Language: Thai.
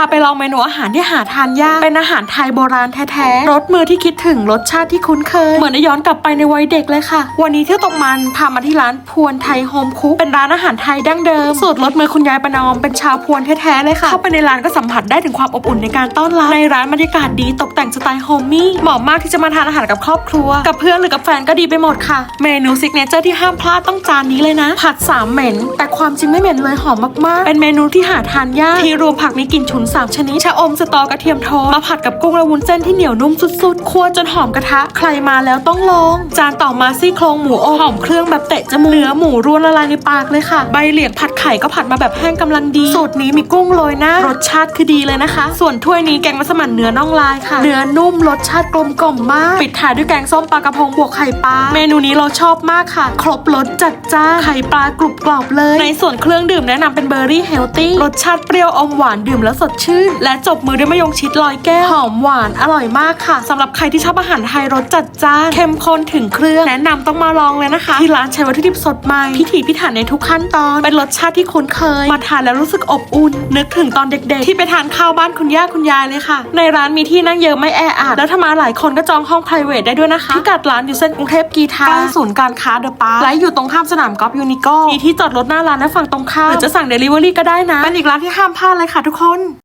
าไปลองเมนูอาหารที่หาทานยาก เป็นอาหารไทยโบราณแท้ๆ รสมือที่คิดถึงรสชาติที่คุ้นเคย เหมือนได้ย้อนกลับไปในวัยเด็กเลยค่ะ วันนี้เที่ยวตกมันพามาที่ร้านพวนไทยโฮมคุก เป็นร้านอาหารไทยดั้งเดิม สูตรรสมือคุณยายประนอม เป็นชาวพวนแท้ๆเลยค่ะ เข้าไปในร้านก็สัมผัสได้ถึงความอบอุ่นในการต้อนรับ ในร้านบรรยากาศดีตกแต่งสไตล์โฮมมี่ เหมาะมากที่จะมาทานอาหารกับครอบครัว กับเพื่อนหรือกับแฟนก็ดีไปหมดค่ะ เมนูซิกเนเจอร์ที่ห้ามพลาดต้องจานนี้เลยนะ ผัดสามเหม็น แต่ความจริงไม่เหม็นเลยหอมมากๆ เป็นเมนูที่หาทานยากที่รวมผักมีกลิ่นฉุน3 ชนิดชะอมสตอกระเทียมโทนมาผัดกับกุ้งและวุ้นเส้นที่เหนียวนุ่มสุดๆคั่วจนหอมกระทะ ใครมาแล้วต้องลอง จานต่อมาซี่โครงหมูอบหอมเครื่องแบบเตะจมูกเนื้อหมูร่วนละลายในปากเลยค่ะ ใบเหลียงผัดไข่ก็ผัดมาแบบแห้งกำลังดีสูตรนี้มีกุ้งโรยหน้ารสชาติคือดีเลยนะคะ ส่วนถ้วยนี้แกงมัสมั่นเนื้อน่องลายค่ะ เนื้อนุ่มรสชาติกลมกล่อมมาก ปิดท้ายด้วยแกงส้มปลากระพงบวกไข่ปลาเมนูนี้เราชอบมากค่ะ ครบรสจัดจ้าไข่ปลากรุบกรอบเลย ในส่วนเครื่องดื่มแนะนำเป็นเบอร์รี่เฮลตี้รสชาติเปรี้ยวอมหวานดื่มแล้วสดชื่น และจบมือด้วยมะยงชิดลอยแก้ว หอมหวานอร่อยมากค่ะสำหรับใครที่ชอบอาหารไทยรสจัดจ้านเข้มข้นถึงเครื่อง แนะนำต้องมาลองเลยนะคะ ที่ร้านใช้วัตถุดิบสดใหม่ พิถีพิถันในทุกขั้นตอน เป็นรสชาติที่คุ้นเคย มาทานแล้วรู้สึกอบอุ่น นึกถึงตอนเด็กๆ ที่ไปทานข้าวบ้านคุณย่าคุณยายเลยค่ะ ในร้านมีที่นั่งเยอะไม่แออัดแล้วถ้ามาหลายคนก็จองห้อง p r i v a t ได้ด้วยนะคะพิกัดร้านอยู่เส้นกรุงเทพกีทาใกล้ศูนย์การค้าเดอะปาร์และอยู่ตรงข้ามสนามกอล์ฟยูนิโกมีที่จอดรถหน้าร้านและฝั่งตรงข้ามหรือจะสั่งเดลิเวอรี่ก็ได้นะเป็นอีกร้านที่ห้ามพลาดเลยค่ะทุกคน